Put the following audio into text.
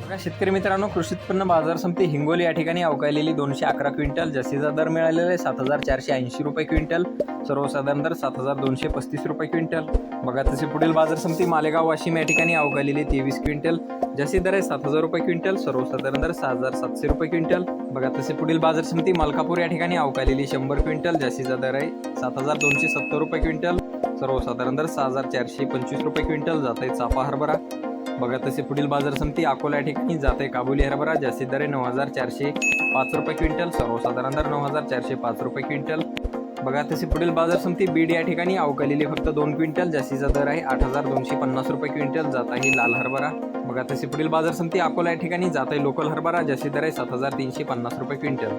बघा शेतकरी मित्रांनो कृषी उत्पन्न बाजार समिती हिंगोली या ठिकाणी अवकाळलेली दोनशे अकरा क्विंटल जास्तीचा दर मिळालेला आहे सात हजार चारशे ऐंशी रुपये क्विंटल सर्वसाधारण दर सात हजार दोनशे पस्तीस रुपये क्विंटल. बघा तसे पुढील बाजार समिती मालेगाव वाशिम या ठिकाणी अवकाळलेली तेवीस क्विंटल जास्ती दर आहे सात हजार रुपये क्विंटल सर्वसाधारण दर सहा हजार सातशे रुपये क्विंटल. बघा तसे पुढील बाजार समिती मालकापूर या ठिकाणी अवकाळलेली शंभर क्विंटल जास्तीचा दर आहे सात हजार दोनशे सत्तर रुपये क्विंटल सर्वसाधारण दर सहा हजार चारशे पंचवीस रुपये क्विंटल जात आहे चापा हरभरा. बघा तसे पुढील बाजार समिती अकोला ठिकाणी जाते. आहे काबुली हरभरा जास्तीत दर आहे नऊ हजार चारशे पाच रुपये क्विंटल सर्वसाधारण दर नऊ हजार चारशे पाच रुपये क्विंटल. बघा तसे पुढील बाजार समिती बीड या ठिकाणी अवकालेली फक्त दोन क्विंटल जास्तीचा दर आहे आठ हजार दोनशे पन्नास रुपये क्विंटल जात आहे लाल हरभरा. बघा तसे पुढील बाजार समिती अकोला या ठिकाणी जात आहे. लोकल हरभरा जास्ती दर आहे सात हजार तीनशे पन्नास रुपये क्विंटल.